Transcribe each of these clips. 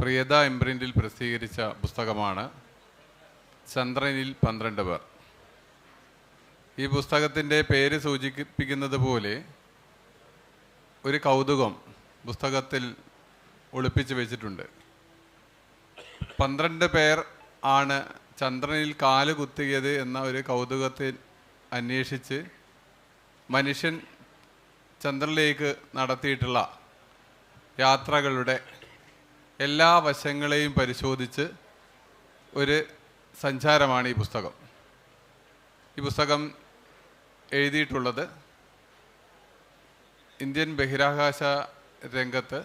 പ്രിയത ഇംപ്രിന്റിൽ പ്രസിദ്ധീകരിച്ച പുസ്തകമാണ് ചന്ദ്രനിൽ പന്ത്രണ്ട് പേർ. ഈ പുസ്തകത്തിന്റെ പേര് സൂചിപ്പിക്കുന്നത് പോലെ ഒരു കൗതുകം പുസ്തകത്തിൽ ഒളിപ്പിച്ച് വെച്ചിട്ടുണ്ട്. പന്ത്രണ്ട് പേർ ആണ് ചന്ദ്രനിൽ കാൽ കുത്തിയത് എന്ന ഒരു കൗതുകത്തിൽ അന്വേഷിച്ച് മനുഷ്യൻ ചന്ദ്രനിലേക്ക് നടത്തിയിട്ടുള്ള യാത്രകളുടെ എല്ലാ വശങ്ങളെയും പരിശോധിച്ച് ഒരു സഞ്ചാരമാണ് ഈ പുസ്തകം. ഈ പുസ്തകം എഴുതിയിട്ടുള്ളത് ഇന്ത്യൻ ബഹിരാകാശ രംഗത്ത്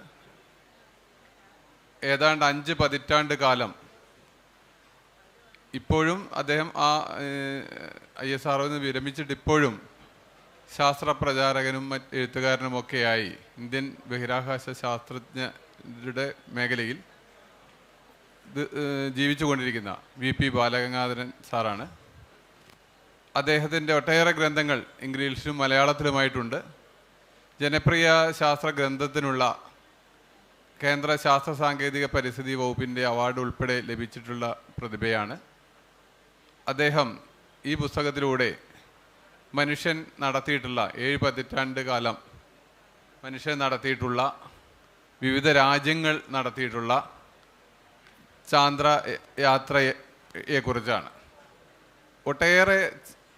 ഏതാണ്ട് അഞ്ച് പതിറ്റാണ്ട് കാലം ഇപ്പോഴും അദ്ദേഹം ആ ഐ എസ് ആർ നിന്ന് വിരമിച്ചിട്ട് ഇപ്പോഴും ശാസ്ത്ര പ്രചാരകനും മറ്റ് എഴുത്തുകാരനുമൊക്കെയായി ഇന്ത്യൻ ബഹിരാകാശ ശാസ്ത്രജ്ഞരുടെ മേഖലയിൽ ജീവിച്ചുകൊണ്ടിരിക്കുന്ന വി പി ബാലഗംഗാധരൻ സാറാണ്. അദ്ദേഹത്തിന്റെ ഒട്ടേറെ ഗ്രന്ഥങ്ങൾ ഇംഗ്ലീഷിലും മലയാളത്തിലുമായിട്ടുണ്ട്. ജനപ്രിയ ശാസ്ത്ര ഗ്രന്ഥത്തിനുള്ള കേന്ദ്ര ശാസ്ത്ര സാങ്കേതിക പരിസ്ഥിതി വകുപ്പിന്റെ അവാർഡ് ഉൾപ്പെടെ ലഭിച്ചിട്ടുള്ള പ്രതിഭയാണ്. അദ്ദേഹം ഈ പുസ്തകത്തിലൂടെ മനുഷ്യൻ നടത്തിയിട്ടുള്ള ഏഴ് പതിറ്റാണ്ട് കാലം മനുഷ്യൻ നടത്തിയിട്ടുള്ള വിവിധ രാജ്യങ്ങൾ നടത്തിയിട്ടുള്ള ചാന്ദ്ര യാത്രയെക്കുറിച്ചാണ് ഒട്ടേറെ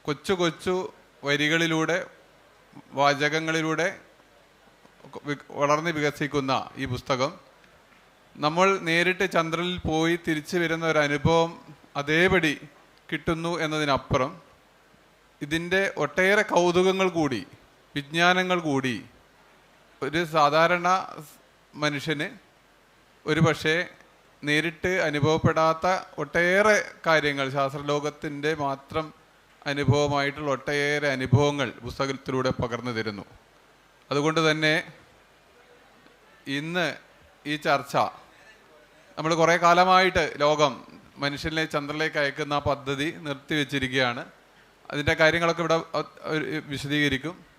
കൊച്ചു കൊച്ചു വരികളിലൂടെ വാചകങ്ങളിലൂടെ വളർന്നു വികസിക്കുന്ന ഈ പുസ്തകം. നമ്മൾ നേരിട്ട് ചന്ദ്രനിൽ പോയി തിരിച്ചു വരുന്ന ഒരു അനുഭവം അതേപടി കിട്ടുന്നു എന്നതിനപ്പുറം ഇതിന്റെ ഒട്ടേറെ കൗതുകങ്ങൾ കൂടി വിജ്ഞാനങ്ങൾ കൂടി ഒരു സാധാരണ മനുഷ്യന് ഒരു പക്ഷേ നേരിട്ട് അനുഭവപ്പെടാത്ത ഒട്ടേറെ കാര്യങ്ങൾ ശാസ്ത്രലോകത്തിന്റെ മാത്രം അനുഭവമായിട്ടുള്ള ഒട്ടേറെ അനുഭവങ്ങൾ പുസ്തകത്തിലൂടെ പകർന്നു തരുന്നു. അതുകൊണ്ട് തന്നെ ഇന്ന് ഈ ചർച്ച നമ്മൾ കുറേ കാലമായിട്ട് ലോകം മനുഷ്യനെ ചന്ദ്രനിലേക്ക് അയക്കുന്ന പദ്ധതി നിർത്തിവെച്ചിരിക്കുകയാണ്. അതിന്റെ കാര്യങ്ങളൊക്കെ ഇവിടെ വിശദീകരിക്കും.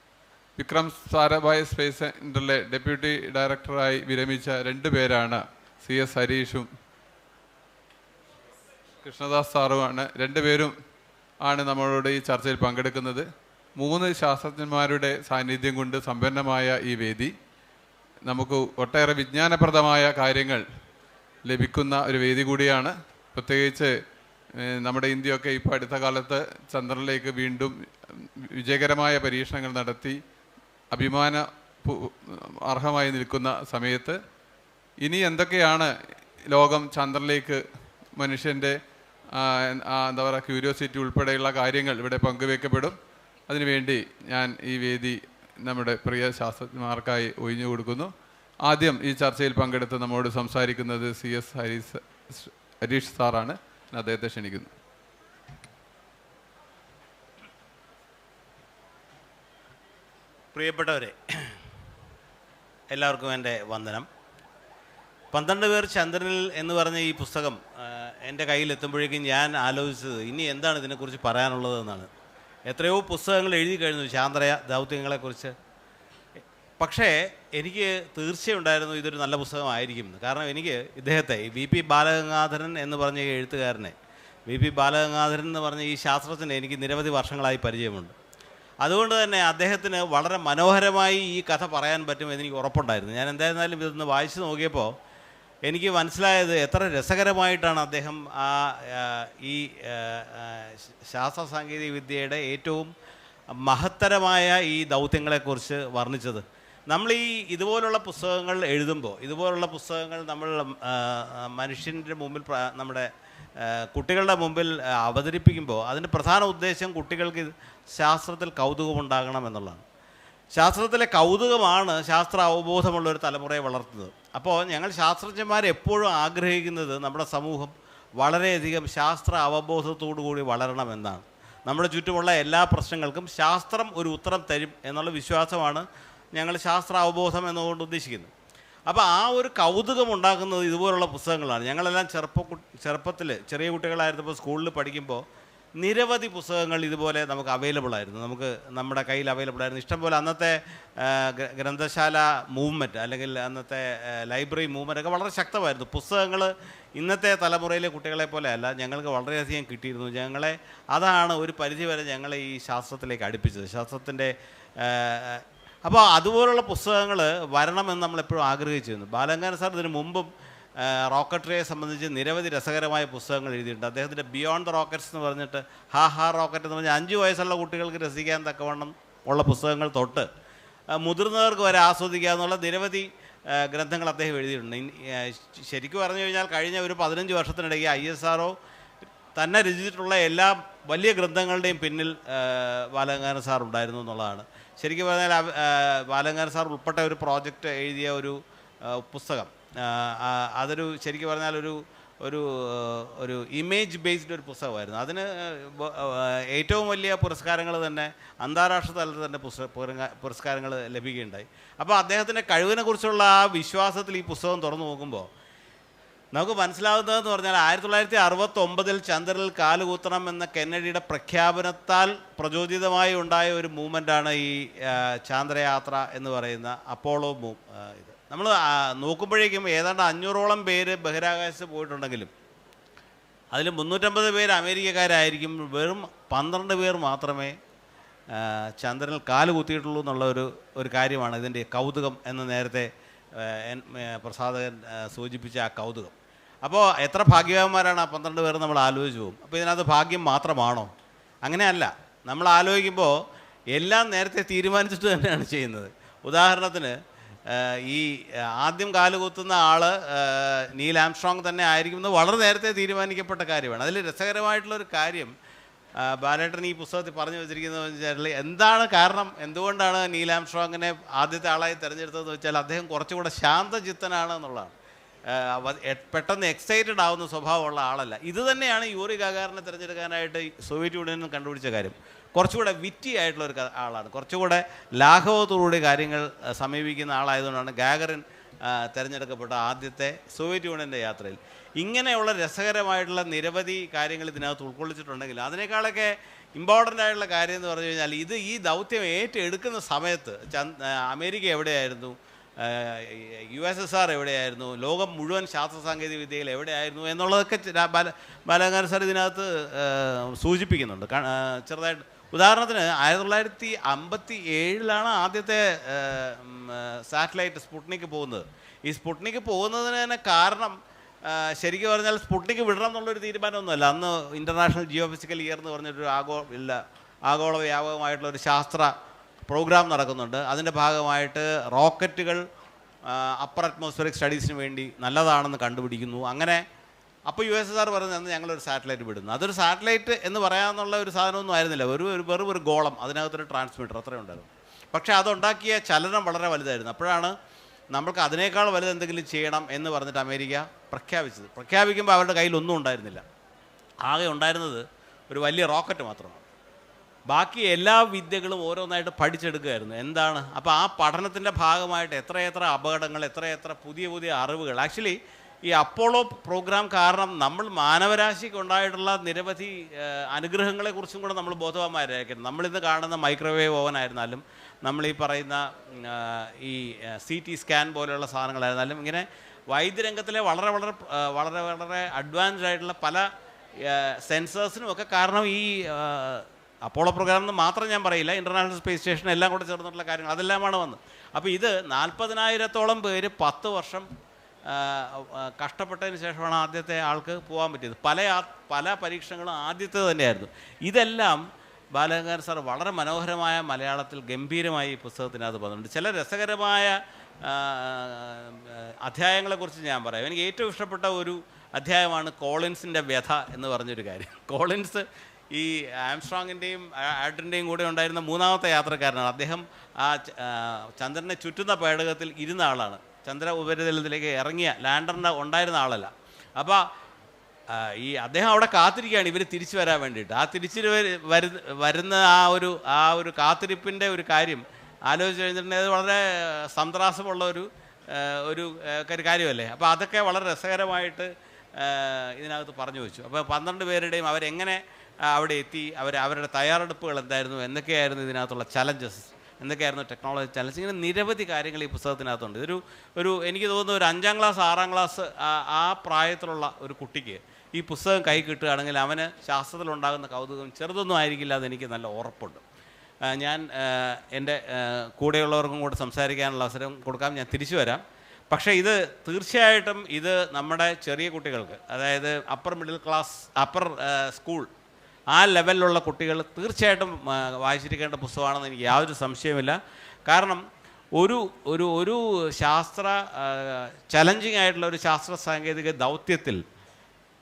വിക്രം സാരാഭായ് സ്പേസ് സെന്ററിലെ ഡെപ്യൂട്ടി ഡയറക്ടറായി വിരമിച്ച രണ്ട് പേരാണ് സി എസ് ഹരീഷും കൃഷ്ണദാസ് സാറുമാണ്. രണ്ടുപേരും ആണ് നമ്മളോട് ഈ ചർച്ചയിൽ പങ്കെടുക്കുന്നത്. മൂന്ന് ശാസ്ത്രജ്ഞന്മാരുടെ സാന്നിധ്യം കൊണ്ട് സമ്പന്നമായ ഈ വേദി. നമുക്ക് ഒട്ടേറെ വിജ്ഞാനപ്രദമായ കാര്യങ്ങൾ ലഭിക്കുന്ന ഒരു വേദി കൂടിയാണ്. പ്രത്യേകിച്ച് നമ്മുടെ ഇന്ത്യയൊക്കെ ഇപ്പോൾ അടുത്ത കാലത്ത് ചന്ദ്രനിലേക്ക് വീണ്ടും വിജയകരമായ പരീക്ഷണങ്ങൾ നടത്തി. അഭിമാന അർഹമായി നിൽക്കുന്ന സമയത്ത് ഇനി എന്തൊക്കെയാണ് ലോകം ചന്ദ്രനിലേക്ക് മനുഷ്യന്റെ എന്താ പറയുക ക്യൂരിയോസിറ്റി ഉൾപ്പെടെയുള്ള കാര്യങ്ങൾ ഇവിടെ പങ്കുവെക്കപ്പെടും. അതിനുവേണ്ടി ഞാൻ ഈ വേദി നമ്മുടെ പ്രിയ ശാസ്ത്രജ്ഞന്മാർക്കായി ഒഴിഞ്ഞു കൊടുക്കുന്നു. ആദ്യം ഈ ചർച്ചയിൽ പങ്കെടുത്ത് നമ്മോട് സംസാരിക്കുന്നത് സി എസ് ഹരീസ് ഹരീഷ് സാറാണ്. അദ്ദേഹത്തെ ക്ഷണിക്കുന്നു. പ്രിയപ്പെട്ടവരെ എല്ലാവർക്കും എന്റെ വന്ദനം. പന്ത്രണ്ട് പേർ ചന്ദ്രനിൽ എന്ന് പറഞ്ഞ ഈ പുസ്തകം എന്റെ കയ്യിൽ എത്തുമ്പോഴേക്കും ഞാൻ ആലോചിച്ചത് ഇനി എന്താണ് ഇതിനെക്കുറിച്ച് പറയാനുള്ളതെന്നാണ് എത്രയോ പുസ്തകങ്ങൾ എഴുതി കഴിഞ്ഞു ചാന്ദ്ര ദൗത്യങ്ങളെക്കുറിച്ച്. പക്ഷേ എനിക്ക് തീർച്ചയുണ്ടായിരുന്നു ഇതൊരു നല്ല പുസ്തകമായിരിക്കും. കാരണം എനിക്ക് ഇദ്ദേഹത്തെ വി പി ബാലഗംഗാധരൻ എന്ന് പറഞ്ഞ എഴുത്തുകാരനെ വി പി ബാലഗംഗാധരൻ എന്ന് പറഞ്ഞ ഈ ശാസ്ത്രജ്ഞനെ എനിക്ക് നിരവധി വർഷങ്ങളായി പരിചയമുണ്ട്. അതുകൊണ്ട് തന്നെ അദ്ദേഹത്തിന് വളരെ മനോഹരമായി ഈ കഥ പറയാൻ പറ്റുമെന്ന് എനിക്ക് ഉറപ്പുണ്ടായിരുന്നു. ഞാൻ എന്തായിരുന്നാലും ഇതൊന്ന് വായിച്ചു നോക്കിയപ്പോൾ എനിക്ക് മനസ്സിലായത് എത്ര രസകരമായിട്ടാണ് അദ്ദേഹം ആ ഈ ശാസ്ത്ര സാങ്കേതിക വിദ്യയുടെ ഏറ്റവും മഹത്തരമായ ഈ ദൗത്യങ്ങളെക്കുറിച്ച് വർണിച്ചത്. നമ്മൾ ഈ ഇതുപോലുള്ള പുസ്തകങ്ങൾ എഴുതുമ്പോൾ ഇതുപോലുള്ള പുസ്തകങ്ങൾ നമ്മൾ മനുഷ്യന്റെ മുമ്പിൽ നമ്മുടെ കുട്ടികളുടെ മുമ്പിൽ അവതരിപ്പിക്കുമ്പോൾ അതിന്റെ പ്രധാന ഉദ്ദേശം കുട്ടികൾക്ക് ശാസ്ത്രത്തിൽ കൗതുകം ഉണ്ടാകണം എന്നുള്ളതാണ്. ശാസ്ത്രത്തിലെ കൗതുകമാണ് ശാസ്ത്ര അവബോധമുള്ള ഒരു തലമുറയെ വളർത്തുന്നത്. അപ്പോൾ ഞങ്ങൾ ശാസ്ത്രജ്ഞന്മാർ എപ്പോഴും ആഗ്രഹിക്കുന്നത് നമ്മുടെ സമൂഹം വളരെയധികം ശാസ്ത്ര അവബോധത്തോടു കൂടി വളരണമെന്നാണ് നമ്മുടെ ചുറ്റുമുള്ള എല്ലാ പ്രശ്നങ്ങൾക്കും ശാസ്ത്രം ഒരു ഉത്തരം തരും എന്നുള്ള വിശ്വാസമാണ് ഞങ്ങൾ ശാസ്ത്ര അവബോധം എന്നുകൊണ്ട് ഉദ്ദേശിക്കുന്നത്. അപ്പോൾ ആ ഒരു കൗതുകം ഉണ്ടാക്കുന്നത് ഇതുപോലുള്ള പുസ്തകങ്ങളാണ്. ഞങ്ങളെല്ലാം ചെറുപ്പ ചെറുപ്പത്തിൽ ചെറിയ കുട്ടികളായിരുന്നപ്പോൾ സ്കൂളിൽ പഠിക്കുമ്പോൾ നിരവധി പുസ്തകങ്ങൾ ഇതുപോലെ നമുക്ക് അവൈലബിൾ ആയിരുന്നു. നമുക്ക് നമ്മുടെ കയ്യിൽ അവൈലബിൾ ആയിരുന്നു. ഇഷ്ടംപോലെ അന്നത്തെ ഗ്രന്ഥശാല മൂവ്മെന്റ് അല്ലെങ്കിൽ അന്നത്തെ ലൈബ്രറി മൂവ്മെന്റ് ഒക്കെ വളരെ ശക്തമായിരുന്നു. പുസ്തകങ്ങൾ ഇന്നത്തെ തലമുറയിലെ കുട്ടികളെ പോലെ അല്ല ഞങ്ങൾക്ക് വളരെയധികം കിട്ടിയിരുന്നു. ഞങ്ങളെ അതാണ് ഒരു പരിധിവരെ ഞങ്ങളെ ഈ ശാസ്ത്രത്തിലേക്ക് അടുപ്പിച്ചത്. ശാസ്ത്രത്തിന്റെ അപ്പോൾ അതുപോലുള്ള പുസ്തകങ്ങൾ വരണമെന്ന് നമ്മൾ എപ്പോഴും ആഗ്രഹിച്ചിരുന്നു. ബാലങ്കാന സാർ ഇതിന് മുമ്പും റോക്കറ്ററിയെ സംബന്ധിച്ച് നിരവധി രസകരമായ പുസ്തകങ്ങൾ എഴുതിയിട്ടുണ്ട്. അദ്ദേഹത്തിന്റെ ബിയോണ്ട് റോക്കറ്റ്സ് എന്ന് പറഞ്ഞിട്ട് ഹാ ഹാ റോക്കറ്റ് എന്ന് പറഞ്ഞാൽ അഞ്ച് വയസ്സുള്ള കുട്ടികൾക്ക് രസിക്കാൻ തക്കവണ്ണം ഉള്ള പുസ്തകങ്ങൾ തൊട്ട് മുതിർന്നവർക്ക് വരെ ആസ്വദിക്കാമെന്നുള്ള നിരവധി ഗ്രന്ഥങ്ങൾ അദ്ദേഹം എഴുതിയിട്ടുണ്ട്. ശരിക്കും പറഞ്ഞു കഴിഞ്ഞാൽ കഴിഞ്ഞ ഒരു പതിനഞ്ച് വർഷത്തിനിടയ്ക്ക് ഐ എസ് ആർ തന്നെ രചിച്ചിട്ടുള്ള എല്ലാ വലിയ ഗ്രന്ഥങ്ങളുടെയും പിന്നിൽ ബാലഗംഗാധര സാർ ഉണ്ടായിരുന്നു എന്നുള്ളതാണ്. ശരിക്കും പറഞ്ഞാൽ അവ- സാർ ഉൾപ്പെട്ട ഒരു പ്രോജക്റ്റ് എഴുതിയ ഒരു പുസ്തകം. അതൊരു ശരിക്കും പറഞ്ഞാൽ ഒരു ഒരു ഒരു ഇമേജ് ബേസ്ഡ് ഒരു പുസ്തകമായിരുന്നു. അതിന് ഏറ്റവും വലിയ പുരസ്കാരങ്ങൾ തന്നെ അന്താരാഷ്ട്ര തലത്തിൽ തന്നെ പുരസ്കാരങ്ങൾ ലഭിക്കുകയുണ്ടായി. അപ്പോൾ അദ്ദേഹത്തിന്റെ കഴിവിനെക്കുറിച്ചുള്ള ആ വിശ്വാസത്തിൽ ഈ പുസ്തകം തുറന്നു നോക്കുമ്പോൾ നമുക്ക് മനസ്സിലാവുന്നതെന്ന് പറഞ്ഞാൽ ആയിരത്തി തൊള്ളായിരത്തി അറുപത്തി ഒമ്പതിൽ ചന്ദ്രനിൽ കാലുകൂത്തണം എന്ന കെന്നഡിയുടെ പ്രഖ്യാപനത്താൽ പ്രചോദിതമായി ഉണ്ടായ ഒരു മൂവ്മെന്റാണ് ഈ ചാന്ദ്രയാത്ര എന്ന് പറയുന്ന അപ്പോളോ മൂ ഇത്. നമ്മൾ നോക്കുമ്പോഴേക്കും ഏതാണ്ട് അഞ്ഞൂറോളം പേര് ബഹിരാകാശത്ത് പോയിട്ടുണ്ടെങ്കിലും അതിൽ മുന്നൂറ്റമ്പത് പേര് അമേരിക്കക്കാരായിരിക്കും. വെറും പന്ത്രണ്ട് പേർ മാത്രമേ ചന്ദ്രനിൽ കാൽ കുത്തിയിട്ടുള്ളൂ എന്നുള്ള ഒരു ഒരു കാര്യമാണ് ഇതിന്റെ കൗതുകം എന്ന് നേരത്തെ പ്രസാദകൻ സൂചിപ്പിച്ച ആ കൗതുകം. അപ്പോൾ എത്ര ഭാഗ്യവാന്മാരാണ് ആ പന്ത്രണ്ട് പേർ നമ്മൾ ആലോചിച്ച് പോകും. അപ്പോൾ ഇതിനകത്ത് ഭാഗ്യം മാത്രമാണോ? അങ്ങനെയല്ല. നമ്മൾ ആലോചിക്കുമ്പോൾ എല്ലാം നേരത്തെ തീരുമാനിച്ചിട്ട് തന്നെയാണ് ചെയ്യുന്നത്. ഉദാഹരണത്തിന് ഈ ആദ്യം കാലുകുത്തുന്ന ആൾ നീൽ ആംസ്ട്രോങ് തന്നെ ആയിരിക്കുമെന്ന് വളരെ നേരത്തെ തീരുമാനിക്കപ്പെട്ട കാര്യമാണ്. അതിൽ രസകരമായിട്ടുള്ളൊരു കാര്യം ബാലേട്ടൻ ഈ പുസ്തകത്തിൽ പറഞ്ഞു വെച്ചിരിക്കുന്നത് വെച്ചാൽ എന്താണ് കാരണം? എന്തുകൊണ്ടാണ് നീൽ ആംസ്ട്രോങ്ങിനെ ആദ്യത്തെ ആളായി തിരഞ്ഞെടുത്തതെന്ന് വെച്ചാൽ അദ്ദേഹം കുറച്ചുകൂടെ ശാന്തചിത്തനാണ് എന്നുള്ളതാണ്. പെട്ടെന്ന് എക്സൈറ്റഡ് ആവുന്ന സ്വഭാവമുള്ള ആളല്ല. ഇത് തന്നെയാണ് യൂറി ഗാഗാറിനെ തിരഞ്ഞെടുക്കാനായിട്ട് സോവിയറ്റ് യൂണിയനും കണ്ടുപിടിച്ച കാര്യം. കുറച്ചുകൂടെ വിറ്റി ആയിട്ടുള്ള ഒരു ആളാണ്. കുറച്ചുകൂടെ ലാഘവത്തോടുകൂടി കാര്യങ്ങൾ സമീപിക്കുന്ന ആളായതുകൊണ്ടാണ് ഗാഗറിൻ തിരഞ്ഞെടുക്കപ്പെട്ട ആദ്യത്തെ സോവിയറ്റ് യൂണിയന്റെ യാത്രയിൽ. ഇങ്ങനെയുള്ള രസകരമായിട്ടുള്ള നിരവധി കാര്യങ്ങൾ ഇതിനകത്ത് ഉൾക്കൊള്ളിച്ചിട്ടുണ്ടെങ്കിൽ അതിനേക്കാളൊക്കെ ഇമ്പോർട്ടന്റ് ആയിട്ടുള്ള കാര്യം എന്ന് പറഞ്ഞു കഴിഞ്ഞാൽ ഇത് ഈ ദൗത്യം ഏറ്റെടുക്കുന്ന സമയത്ത് അമേരിക്ക എവിടെയായിരുന്നു? യു എസ് എസ് ആർ എവിടെയായിരുന്നു? ലോകം മുഴുവൻ ശാസ്ത്ര സാങ്കേതിക വിദ്യയിൽ എവിടെയായിരുന്നു എന്നുള്ളതൊക്കെ ബാല ബാലഗംഗാധര സാർ ഇതിനകത്ത് സൂചിപ്പിക്കുന്നുണ്ട്. ചെറുതായിട്ട് ഉദാഹരണത്തിന് ആയിരത്തി തൊള്ളായിരത്തി അമ്പത്തി ഏഴിലാണ് ആദ്യത്തെ സാറ്റലൈറ്റ് സ്പുട്നിക്ക് പോകുന്നത്. ഈ സ്പുട്നിക്ക് പോകുന്നതിന് തന്നെ കാരണം ശരിക്കും പറഞ്ഞാൽ സ്പുട്നിക്ക് വിടണം എന്നുള്ളൊരു തീരുമാനമൊന്നുമല്ല. അന്ന് ഇന്റർനാഷണൽ ജിയോ ഫിസിക്കൽ ഇയർ എന്ന് പറഞ്ഞൊരു ആഗോ ഇല്ല ആഗോള വ്യാപകമായിട്ടുള്ള ഒരു ശാസ്ത്ര പ്രോഗ്രാം നടക്കുന്നുണ്ട്. അതിന്റെ ഭാഗമായിട്ട് റോക്കറ്റുകൾ അപ്പർ അറ്റ്മോസ്ഫിയറിക് സ്റ്റഡീസിന് വേണ്ടി നല്ലതാണെന്ന് കണ്ടുപിടിക്കുന്നു. അങ്ങനെ അപ്പോൾ യു എസ് എസ് ആർ പറഞ്ഞു അന്ന് ഞങ്ങളൊരു സാറ്റലൈറ്റ് വിടുന്നു. അതൊരു സാറ്റലൈറ്റ് എന്ന് പറയാമെന്നുള്ള ഒരു സാധനമൊന്നും ആയിരുന്നില്ല. ഒരു ഒരു വെറും ഒരു ഗോളം അതിനകത്തൊരു ട്രാൻസ്മിറ്റർ അത്രയും ഉണ്ടായിരുന്നു. പക്ഷേ അതുണ്ടാക്കിയ ചലനം വളരെ വലുതായിരുന്നു. അപ്പോഴാണ് നമ്മൾക്ക് അതിനേക്കാൾ വലുത് എന്തെങ്കിലും ചെയ്യണം എന്ന് പറഞ്ഞിട്ട് അമേരിക്ക പ്രഖ്യാപിച്ചത്. പ്രഖ്യാപിക്കുമ്പോൾ അവരുടെ കയ്യിൽ ഒന്നും ഉണ്ടായിരുന്നില്ല. ആകെ ഉണ്ടായിരുന്നത് ഒരു വലിയ റോക്കറ്റ് മാത്രമാണ്. ബാക്കി എല്ലാ വിദ്യകളും ഓരോന്നായിട്ട് പഠിച്ചെടുക്കുമായിരുന്നു എന്താണ്? അപ്പോൾ ആ പഠനത്തിന്റെ ഭാഗമായിട്ട് എത്രയെത്ര അപകടങ്ങൾ എത്രയെത്ര പുതിയ പുതിയ അറിവുകൾ. ആക്ച്വലി ഈ അപ്പോളോ പ്രോഗ്രാം കാരണം നമ്മൾ മാനവരാശിക്ക് ഉണ്ടായിട്ടുള്ള നിരവധി അനുഗ്രഹങ്ങളെക്കുറിച്ചും കൂടെ നമ്മൾ ബോധവാന്മാരായിരിക്കണം നമ്മളിന്ന് കാണുന്ന മൈക്രോവേവ് ഓവൻ ആയിരുന്നാലും നമ്മൾ ഈ പറയുന്ന ഈ സി ടി സ്കാൻ പോലെയുള്ള സാധനങ്ങളായിരുന്നാലും ഇങ്ങനെ വൈദ്യരംഗത്തിലെ വളരെ വളരെ വളരെ വളരെ അഡ്വാൻസ്ഡ് ആയിട്ടുള്ള പല സെൻസേഴ്സിനും ഒക്കെ കാരണം ഈ അപ്പോളോ പ്രോഗ്രാം എന്ന് മാത്രം ഞാൻ പറയില്ല. ഇന്റർനാഷണൽ സ്പേസ് സ്റ്റേഷൻ എല്ലാം കൂടെ ചേർന്നിട്ടുള്ള കാര്യങ്ങൾ അതെല്ലാമാണ് വന്നത്. അപ്പോൾ ഇത് നാൽപ്പതിനായിരത്തോളം പേര് പത്ത് വർഷം കഷ്ടപ്പെട്ടതിന് ശേഷമാണ് ആദ്യത്തെ ആൾക്ക് പോകാൻ പറ്റിയത്. പല പല പരീക്ഷണങ്ങളും ആദ്യത്തെ തന്നെയായിരുന്നു. ഇതെല്ലാം ബാലഗംഗാധര സാർ വളരെ മനോഹരമായ മലയാളത്തിൽ ഗംഭീരമായി ഈ പുസ്തകത്തിനകത്ത് പറഞ്ഞിട്ടുണ്ട്. ചില രസകരമായ അധ്യായങ്ങളെക്കുറിച്ച് ഞാൻ പറയാം. എനിക്ക് ഏറ്റവും ഇഷ്ടപ്പെട്ട ഒരു അധ്യായമാണ് കോളിൻസിന്റെ വ്യഥ എന്ന് പറഞ്ഞൊരു കാര്യം. കോളിൻസ് ഈ ആംസ്ട്രോങ്ങിന്റെയും ആഡ്രിന്റെയും കൂടെ ഉണ്ടായിരുന്ന മൂന്നാമത്തെ യാത്രക്കാരനാണ്. അദ്ദേഹം ആ ചന്ദ്രനെ ചുറ്റുന്ന പേടകത്തിൽ ഇരുന്ന ആളാണ്. ചന്ദ്ര ഉപരിതലത്തിലേക്ക് ഇറങ്ങിയ ലാൻഡറിന്റെ ഉണ്ടായിരുന്ന ആളല്ല. അപ്പോൾ ഈ അദ്ദേഹം അവിടെ കാത്തിരിക്കുകയാണ് ഇവർ തിരിച്ചു വരാൻ വേണ്ടിയിട്ട്. ആ തിരിച്ചു വരു- വരുന്ന ആ ഒരു ആ ഒരു കാത്തിരിപ്പിന്റെ ഒരു കാര്യം ആലോചിച്ച് കഴിഞ്ഞിട്ടുണ്ടെങ്കിൽ വളരെ സന്ത്രാസമുള്ള ഒരു ഒരു കാര്യമല്ലേ? അപ്പോൾ അതൊക്കെ വളരെ രസകരമായിട്ട് ഇതിനകത്ത് പറഞ്ഞു വെച്ചു. അപ്പോൾ പന്ത്രണ്ട് പേരുടെയും അവരെങ്ങനെ അവിടെ എത്തി. അവർ അവരുടെ തയ്യാറെടുപ്പുകൾ എന്തായിരുന്നു? എന്തൊക്കെയായിരുന്നു ഇതിനകത്തുള്ള ചലഞ്ചസ് എന്തൊക്കെയായിരുന്നു ടെക്നോളജി ചലഞ്ച് ഇങ്ങനെ നിരവധി കാര്യങ്ങൾ ഈ പുസ്തകത്തിനകത്തുണ്ട്. ഇതൊരു ഒരു എനിക്ക് തോന്നുന്നു ഒരു അഞ്ചാം ക്ലാസ് ആറാം ക്ലാസ് ആ- പ്രായത്തിലുള്ള ഒരു കുട്ടിക്ക് ഈ പുസ്തകം കൈ കിട്ടുകയാണെങ്കിൽ അവന് ശാസ്ത്രത്തിലുണ്ടാകുന്ന കൗതുകം ചെറുതൊന്നും ആയിരിക്കില്ല അതെനിക്ക് നല്ല ഉറപ്പുണ്ട്. ഞാൻ എന്റെ കൂടെയുള്ളവർക്കും കൂടെ സംസാരിക്കാനുള്ള അവസരം കൊടുക്കാം. ഞാൻ തിരിച്ചു വരാം. പക്ഷേ ഇത് തീർച്ചയായിട്ടും ഇത് നമ്മുടെ ചെറിയ കുട്ടികൾക്ക് അതായത് upper middle class upper school ആ ലെവലിലുള്ള കുട്ടികൾ തീർച്ചയായിട്ടും വായിച്ചിരിക്കേണ്ട പുസ്തകമാണെന്ന് എനിക്ക് യാതൊരു സംശയമില്ല കാരണം ഒരു ഒരു ഒരു ശാസ്ത്ര ചലഞ്ചിങ് ആയിട്ടുള്ള ഒരു ശാസ്ത്ര സാങ്കേതിക ദൗത്യത്തിൽ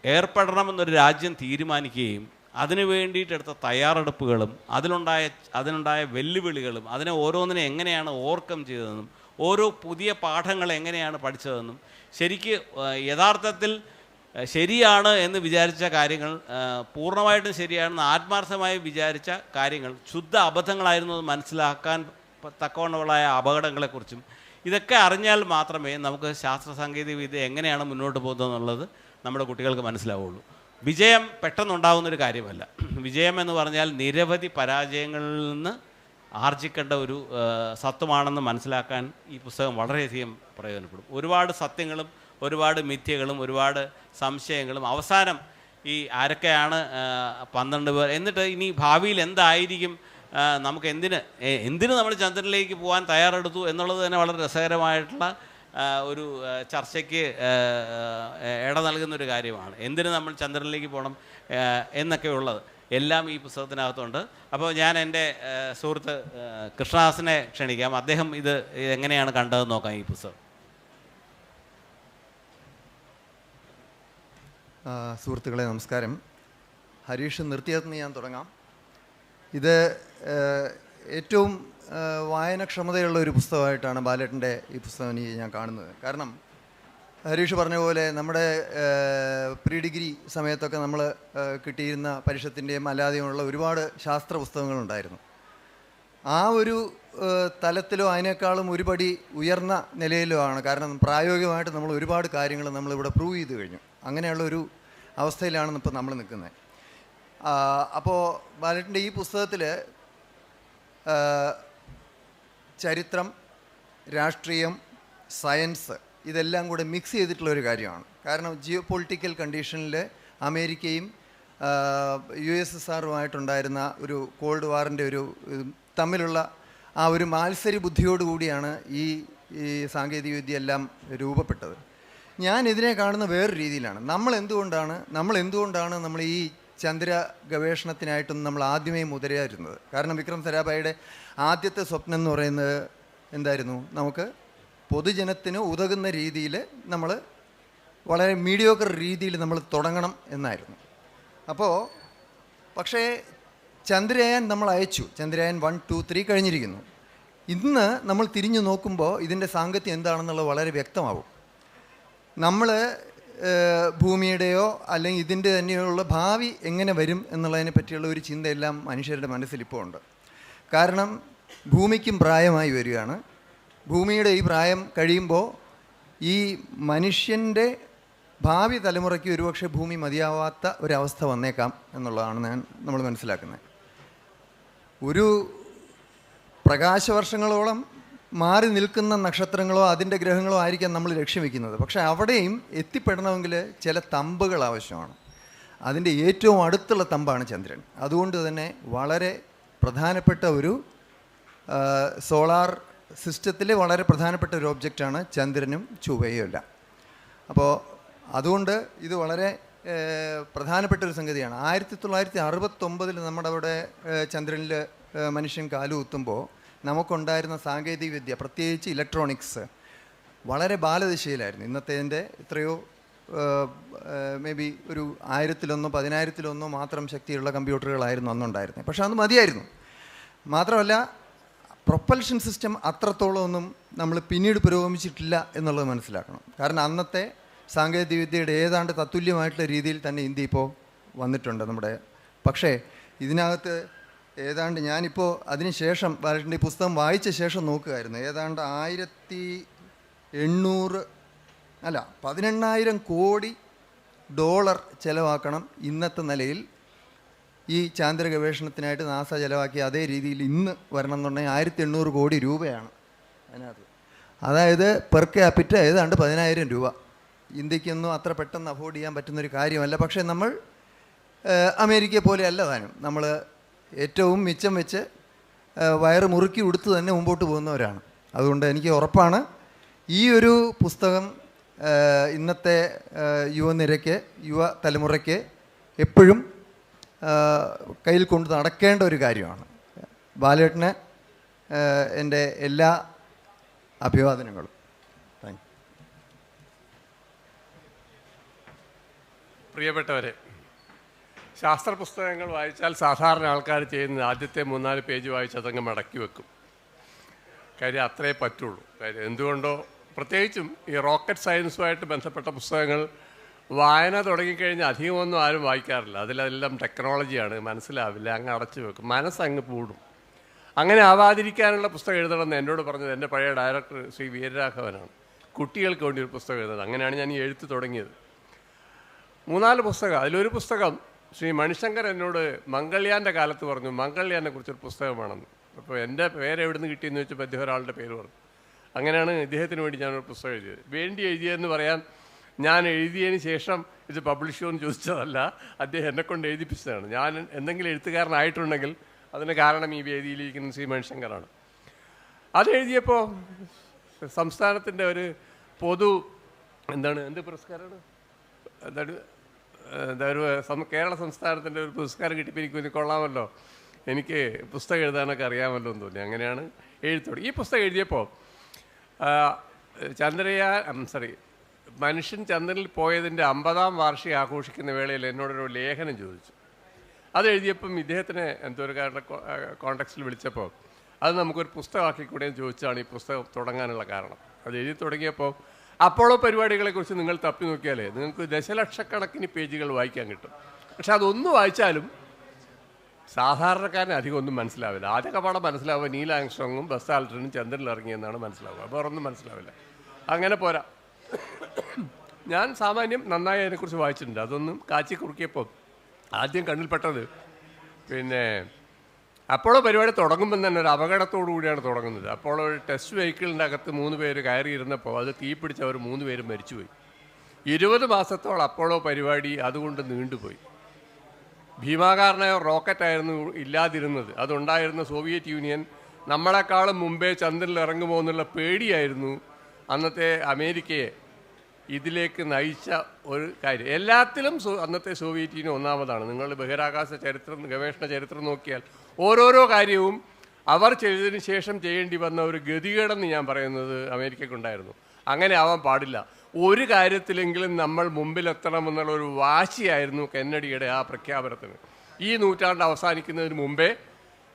ഏർപ്പെടണമെന്നൊരു രാജ്യം തീരുമാനിക്കുകയും അതിനു വേണ്ടിയിട്ടെടുത്ത തയ്യാറെടുപ്പുകളും അതിലുണ്ടായ അതിനുണ്ടായ വെല്ലുവിളികളും അതിനെ ഓരോന്നിനെ എങ്ങനെയാണ് ഓവർകം ചെയ്തതെന്നും ഓരോ പുതിയ പാഠങ്ങൾ എങ്ങനെയാണ് പഠിച്ചതെന്നും ശരിക്ക് യഥാർത്ഥത്തിൽ ശരിയാണ് എന്ന് വിചാരിച്ച കാര്യങ്ങൾ പൂർണമായിട്ടും ശരിയാണെന്ന് ആത്മാർത്ഥമായി വിചാരിച്ച കാര്യങ്ങൾ ശുദ്ധ അബദ്ധങ്ങളായിരുന്നു എന്ന് മനസ്സിലാക്കാൻ തക്കവണ്ണമുള്ളായ അപകടങ്ങളെക്കുറിച്ചും ഇതൊക്കെ അറിഞ്ഞാൽ മാത്രമേ നമുക്ക് ശാസ്ത്ര സാങ്കേതിക വിദ്യ എങ്ങനെയാണ് മുന്നോട്ട് പോകുന്നത് എന്നുള്ളത് നമ്മുടെ കുട്ടികൾക്ക് മനസ്സിലാവുള്ളൂ. വിജയം പെട്ടെന്നുണ്ടാകുന്നൊരു കാര്യമല്ല. വിജയം എന്ന് പറഞ്ഞാൽ നിരവധി പരാജയങ്ങളിൽ നിന്ന് ആർജിക്കേണ്ട ഒരു സത്വമാണെന്ന് മനസ്സിലാക്കാൻ ഈ പുസ്തകം വളരെയധികം പ്രയോജനപ്പെടും. ഒരുപാട് സത്യങ്ങളും ഒരുപാട് മിഥ്യകളും ഒരുപാട് സംശയങ്ങളും. അവസാനം ഈ ആരൊക്കെയാണ് പന്ത്രണ്ട് പേർ എന്നിട്ട് ഇനി ഭാവിയിൽ എന്തായിരിക്കും നമുക്ക് എന്തിന് എന്തിന് നമ്മൾ ചന്ദ്രനിലേക്ക് പോകാൻ തയ്യാറെടുത്തു എന്നുള്ളത് തന്നെ വളരെ രസകരമായിട്ടുള്ള ഒരു ചർച്ചയ്ക്ക് ഇട നൽകുന്ന ഒരു കാര്യമാണ്. എന്തിന് നമ്മൾ ചന്ദ്രനിലേക്ക് പോകണം എന്നൊക്കെ ഉള്ളത് എല്ലാം ഈ പുസ്തകത്തിനകത്തുണ്ട്. അപ്പോൾ ഞാൻ എന്റെ സുഹൃത്ത് കൃഷ്ണദാസിനെ ക്ഷണിക്കാം. അദ്ദേഹം ഇത് എങ്ങനെയാണ് കണ്ടതെന്ന് നോക്കാം ഈ പുസ്തകം. സുഹൃത്തുക്കളെ നമസ്കാരം. ഹരീഷ് നിർത്തിയതെന്ന് ഞാൻ തുടങ്ങാം. ഇത് ഏറ്റവും വായനക്ഷമതയുള്ള ഒരു പുസ്തകമായിട്ടാണ് ബാലേട്ടന്റെ ഈ പുസ്തകം എനിക്ക് ഞാൻ കാണുന്നത്. കാരണം ഹരീഷ് പറഞ്ഞ പോലെ നമ്മുടെ പ്രീ ഡിഗ്രി സമയത്തൊക്കെ നമ്മൾ കിട്ടിയിരുന്ന പരിഷത്തിന്റെയും അല്ലാതെയുമുള്ള ഒരുപാട് ശാസ്ത്ര പുസ്തകങ്ങളുണ്ടായിരുന്നു. ആ ഒരു തലത്തിലോ അതിനേക്കാളും ഒരുപടി ഉയർന്ന നിലയിലോ ആണ്. കാരണം പ്രായോഗികമായിട്ട് നമ്മൾ ഒരുപാട് കാര്യങ്ങൾ നമ്മളിവിടെ പ്രൂവ് ചെയ്ത് കഴിഞ്ഞു. അങ്ങനെയുള്ള ഒരു അവസ്ഥയിലാണ് ഇപ്പോൾ നമ്മൾ നിൽക്കുന്നത്. അപ്പോൾ ബാലറ്റിന്റെ ഈ പുസ്തകത്തിൽ ചരിത്രം രാഷ്ട്രീയം സയൻസ് ഇതെല്ലാം കൂടെ മിക്സ് ചെയ്തിട്ടുള്ള ഒരു കാര്യമാണ്. കാരണം ജിയോ പൊളിറ്റിക്കൽ കണ്ടീഷനിൽ അമേരിക്കയും യു എസ് എസ് ആറുമായിട്ടുണ്ടായിരുന്ന ഒരു കോൾഡ് വാറിന്റെ ഒരു തമ്മിലുള്ള ആ ഒരു മാത്സര്യ ബുദ്ധിയോടുകൂടിയാണ് ഈ ഈ സാങ്കേതികവിദ്യ എല്ലാം രൂപപ്പെട്ടത്. ഞാൻ ഇതിനെ കാണുന്ന വേറൊരു രീതിയിലാണ്. നമ്മൾ എന്തുകൊണ്ടാണ് നമ്മൾ എന്തുകൊണ്ടാണ് നമ്മൾ ഈ ചന്ദ്ര ഗവേഷണത്തിനായിട്ടൊന്നും നമ്മൾ ആദ്യമേ മുതിരായിരുന്നത് കാരണം വിക്രം സരാഭായിയുടെ ആദ്യത്തെ സ്വപ്നം എന്ന് പറയുന്നത് എന്തായിരുന്നു? നമുക്ക് പൊതുജനത്തിന് ഉതകുന്ന രീതിയിൽ നമ്മൾ വളരെ മീഡിയോക്കർ രീതിയിൽ നമ്മൾ തുടങ്ങണം എന്നായിരുന്നു. അപ്പോൾ പക്ഷേ ചന്ദ്രയാൻ നമ്മൾ അയച്ചു. ചന്ദ്രയാൻ വൺ ടു ത്രീ കഴിഞ്ഞിരിക്കുന്നു. ഇന്ന് നമ്മൾ തിരിഞ്ഞു നോക്കുമ്പോൾ ഇതിന്റെ സാങ്കത്യം എന്താണെന്നുള്ളത് വളരെ വ്യക്തമാവും. നമ്മൾ ഭൂമിയുടെയോ അല്ലെങ്കിൽ ഇതിന്റെ തന്നെയുള്ള ഭാവി എങ്ങനെ വരും എന്നുള്ളതിനെ പറ്റിയുള്ള ഒരു ചിന്തയെല്ലാം മനുഷ്യരുടെ മനസ്സിൽ ഇപ്പോൾ ഉണ്ട്. കാരണം ഭൂമിക്കും പ്രായമായി വരികയാണ്. ഭൂമിയുടെ ഈ പ്രായം കഴിയുമ്പോൾ ഈ മനുഷ്യന്റെ ഭാവി തലമുറയ്ക്ക് ഒരുപക്ഷെ ഭൂമി മതിയാവാത്ത ഒരവസ്ഥ വന്നേക്കാം എന്നുള്ളതാണ് ഞാൻ നമ്മൾ മനസ്സിലാക്കുന്നത്. ഒരു പ്രകാശവർഷങ്ങളോളം മാറി നിൽക്കുന്ന നക്ഷത്രങ്ങളോ അതിന്റെ ഗ്രഹങ്ങളോ ആയിരിക്കാം നമ്മൾ ലക്ഷ്യം വയ്ക്കുന്നത് പക്ഷേ അവിടെയും എത്തിപ്പെടണമെങ്കിൽ ചില തമ്പുകൾ ആവശ്യമാണ്. അതിന്റെ ഏറ്റവും അടുത്തുള്ള തമ്പാണ് ചന്ദ്രൻ. അതുകൊണ്ട് തന്നെ വളരെ പ്രധാനപ്പെട്ട ഒരു സോളാർ സിസ്റ്റത്തിലെ വളരെ പ്രധാനപ്പെട്ട ഒരു ഒബ്ജക്റ്റാണ് ചന്ദ്രനും ചുവയുമല്ല അപ്പോൾ അതുകൊണ്ട് ഇത് വളരെ പ്രധാനപ്പെട്ട ഒരു സംഗതിയാണ്. ആയിരത്തി തൊള്ളായിരത്തി അറുപത്തൊമ്പതിൽ നമ്മുടെ അവിടെ ചന്ദ്രനിൽ മനുഷ്യൻ കാലുകുത്തുമ്പോൾ നമുക്കുണ്ടായിരുന്ന സാങ്കേതിക വിദ്യ പ്രത്യേകിച്ച് ഇലക്ട്രോണിക്സ് വളരെ ബാലദിശയിലായിരുന്നു. ഇന്നത്തേതിന്റെ എത്രയോ മേ ബി ഒരു ആയിരത്തിലൊന്നോ പതിനായിരത്തിലൊന്നോ മാത്രം ശക്തിയുള്ള കമ്പ്യൂട്ടറുകളായിരുന്നു അന്നുണ്ടായിരുന്നത്. പക്ഷേ അന്ന് മതിയായിരുന്നു. മാത്രമല്ല പ്രൊപ്പൽഷൻ സിസ്റ്റം അത്രത്തോളം ഒന്നും നമ്മൾ പിന്നീട് പുരോഗമിച്ചിട്ടില്ല എന്നുള്ളത് മനസ്സിലാക്കണം. കാരണം അന്നത്തെ സാങ്കേതികവിദ്യയുടെ ഏതാണ്ട് തത്തുല്യമായിട്ടുള്ള രീതിയിൽ തന്നെ ഇന്ത്യ ഇപ്പോൾ വന്നിട്ടുണ്ട് നമ്മുടെ. പക്ഷേ ഇതിനകത്ത് ഏതാണ്ട് ഞാനിപ്പോൾ അതിനുശേഷം ബാലറ്റിന്റെ പുസ്തകം വായിച്ച ശേഷം നോക്കുകയായിരുന്നു. ഏതാണ്ട് ആയിരത്തി എണ്ണൂറ് അല്ല പതിനെണ്ണായിരം കോടി ഡോളർ ചിലവാക്കണം ഇന്നത്തെ നിലയിൽ. ഈ ചാന്ദ്ര ഗവേഷണത്തിനായിട്ട് നാസ ചിലവാക്കിയ അതേ രീതിയിൽ ഇന്ന് വരണം എന്നുണ്ടെങ്കിൽ ആയിരത്തി എണ്ണൂറ് കോടി രൂപയാണ് അതിനകത്ത്. അതായത് പെർ ക്യാപിറ്റ ഏതാണ്ട് പതിനായിരം രൂപ. ഇന്ത്യക്കൊന്നും അത്ര പെട്ടെന്ന് അഫോർഡ് ചെയ്യാൻ പറ്റുന്നൊരു കാര്യമല്ല. പക്ഷേ നമ്മൾ അമേരിക്കയെ പോലെ അല്ല താനും. നമ്മൾ ഏറ്റവും മിച്ചം വെച്ച് വയറ് മുറുക്കി ഉടുത്ത് തന്നെ മുമ്പോട്ട് പോകുന്നവരാണ്. അതുകൊണ്ട് എനിക്ക് ഉറപ്പാണ് ഈ ഒരു പുസ്തകം ഇന്നത്തെ യുവനിരയ്ക്ക് യുവ തലമുറയ്ക്ക് എപ്പോഴും കയ്യിൽ കൊണ്ട് നടക്കേണ്ട ഒരു കാര്യമാണ്. ബാലേട്ടന് എന്റെ എല്ലാ അഭിവാദനങ്ങളും. പ്രിയപ്പെട്ടവരെ ശാസ്ത്ര പുസ്തകങ്ങൾ വായിച്ചാൽ സാധാരണ ആൾക്കാർ ചെയ്യുന്ന ആദ്യത്തെ മൂന്നാൽ പേജ് വായിച്ച് അതങ്ങ് മടക്കി വെക്കും. കാര്യം അത്രേ പറ്റുള്ളൂ. കാര്യം എന്തുകൊണ്ടോ പ്രത്യേകിച്ചും ഈ റോക്കറ്റ് സയൻസുമായിട്ട് ബന്ധപ്പെട്ട പുസ്തകങ്ങൾ വായന തുടങ്ങിക്കഴിഞ്ഞാൽ അധികമൊന്നും ആരും വായിക്കാറില്ല. അതിലെല്ലാം ടെക്നോളജിയാണ് മനസ്സിലാവില്ല അങ്ങ് അടച്ചു വെക്കും മനസ്സങ്ങ് പൂടും അങ്ങനെ ആവാതിരിക്കാനുള്ള പുസ്തകം എഴുതണമെന്ന് എന്നോട് പറഞ്ഞത് എന്റെ പഴയ ഡയറക്ടർ ശ്രീ വീരരാഘവനാണ്. കുട്ടികൾക്ക് വേണ്ടി ഒരു പുസ്തകം എഴുതുന്നത്. അങ്ങനെയാണ് ഞാൻ ഈ എഴുത്ത് തുടങ്ങിയത്. മൂന്നാൽ പുസ്തകം അതിലൊരു പുസ്തകം ശ്രീ മണിശങ്കർ എന്നോട് മംഗൾയാന്റെ കാലത്ത് പറഞ്ഞു മംഗൾയാനെ കുറിച്ചൊരു പുസ്തകമാണെന്ന് അപ്പോൾ എന്റെ പേര് എവിടെ നിന്ന് കിട്ടിയെന്ന് വെച്ചപ്പോൾ അദ്ദേഹം ഒരാളുടെ പേര് പറഞ്ഞു. അങ്ങനെയാണ് ഇദ്ദേഹത്തിന് വേണ്ടി ഞാനൊരു പുസ്തകം എഴുതിയത്. വേണ്ടി എഴുതിയതെന്ന് പറയാൻ ഞാൻ എഴുതിയതിന് ശേഷം ഇത് പബ്ലിഷ് ചെയ്യുമെന്ന് ചോദിച്ചതല്ല അദ്ദേഹം എന്നെക്കൊണ്ട് എഴുതിപ്പിച്ചതാണ്. ഞാൻ എന്തെങ്കിലും എഴുത്തുകാരനായിട്ടുണ്ടെങ്കിൽ അതിന് കാരണം ഈ വേദിയിലിരിക്കുന്ന ശ്രീ മണിശങ്കറാണ്. അത് എഴുതിയപ്പോൾ സംസ്ഥാനത്തിന്റെ ഒരു പൊതു എന്താണ് എന്ത് പുരസ്കാരമാണ്? എന്താണ്? എന്താ ഒരു കേരള സംസ്ഥാനത്തിന്റെ ഒരു പുരസ്കാരം കിട്ടിപ്പിരിക്കും തോന്നി കൊള്ളാമല്ലോ. എനിക്ക് പുസ്തകം എഴുതാനൊക്കെ അറിയാമല്ലോ എന്ന് തോന്നി. അങ്ങനെയാണ് എഴുത്തോട് ഈ പുസ്തകം എഴുതിയപ്പോൾ ചന്ദ്രയാൻ സോറി മനുഷ്യൻ ചന്ദ്രനിൽ പോയതിന്റെ അമ്പതാം വാർഷികം ആഘോഷിക്കുന്ന വേളയിൽ എന്നോടൊരു ലേഖനം ചോദിച്ചു. അത് എഴുതിയപ്പം ഇദ്ദേഹത്തിന് എന്തോ ഒരു കാരണം കോണ്ടാക്സിൽ വിളിച്ചപ്പോൾ അത് നമുക്കൊരു പുസ്തകമാക്കിക്കൂടെ ചോദിച്ചാണ് ഈ പുസ്തകം തുടങ്ങാനുള്ള കാരണം. അത് എഴുതി തുടങ്ങിയപ്പോൾ അപ്പോളോ പരിപാടികളെക്കുറിച്ച് നിങ്ങൾ തപ്പി നോക്കിയാലേ നിങ്ങൾക്ക് ദശലക്ഷക്കണക്കിന് പേജുകൾ വായിക്കാൻ കിട്ടും. പക്ഷെ അതൊന്ന് വായിച്ചാലും സാധാരണക്കാരന് അധികം ഒന്നും മനസ്സിലാവില്ല. ആദ്യമൊക്കെ കപാടം മനസ്സിലാവുക നീൽ ബസ് ആൾട്ടറിനും ചന്ദ്രനിൽ ഇറങ്ങിയെന്നാണ് മനസ്സിലാവുക. വേറൊന്നും മനസ്സിലാവില്ല. അങ്ങനെ പോരാ. ഞാൻ സാമാന്യം നന്നായി അതിനെക്കുറിച്ച് വായിച്ചിട്ടുണ്ട്. അതൊന്നും കാച്ചി കുറുക്കിയപ്പോൾ ആദ്യം കണ്ണിൽപ്പെട്ടത് പിന്നെ അപ്പോളോ പരിപാടി തുടങ്ങുമ്പോൾ തന്നെ ഒരു അപകടത്തോടു കൂടിയാണ് തുടങ്ങുന്നത്. അപ്പോൾ ഒരു ടെസ്റ്റ് വെഹിക്കിളിന്റെ അകത്ത് മൂന്ന് പേര് കയറിയിരുന്നപ്പോൾ അത് തീപിടിച്ച് അവർ മൂന്ന് പേരും മരിച്ചുപോയി. ഇരുപത് മാസത്തോളം അപ്പോളോ പരിപാടി അതുകൊണ്ട് നീണ്ടുപോയി. ഭീമാകാരനായ റോക്കറ്റായിരുന്നു ഇല്ലാതിരുന്നത്. അതുണ്ടായിരുന്ന സോവിയറ്റ് യൂണിയൻ നമ്മളെക്കാളും മുമ്പേ ചന്ദ്രനിൽ ഇറങ്ങുമോ എന്നുള്ള പേടിയായിരുന്നു അന്നത്തെ അമേരിക്കയെ ഇതിലേക്ക് നയിച്ച ഒരു കാര്യം. എല്ലാത്തിലും അന്നത്തെ സോവിയറ്റ് യൂണിയൻ ഒന്നാമതാണ്. നിങ്ങൾ ബഹിരാകാശ ചരിത്രം ഗവേഷണ ചരിത്രം നോക്കിയാൽ ഓരോരോ കാര്യവും അവർ ചെയ്തതിന് ശേഷം ചെയ്യേണ്ടി വന്ന ഒരു ഗതികേടെന്ന് ഞാൻ പറയുന്നത് അമേരിക്കയ്ക്കുണ്ടായിരുന്നു. അങ്ങനെ ആവാൻ പാടില്ല. ഒരു കാര്യത്തിലെങ്കിലും നമ്മൾ മുമ്പിലെത്തണമെന്നുള്ള ഒരു വാശിയായിരുന്നു കെന്നഡിയുടെ ആ പ്രഖ്യാപനത്തിന്. ഈ നൂറ്റാണ്ട് അവസാനിക്കുന്നതിന് മുമ്പേ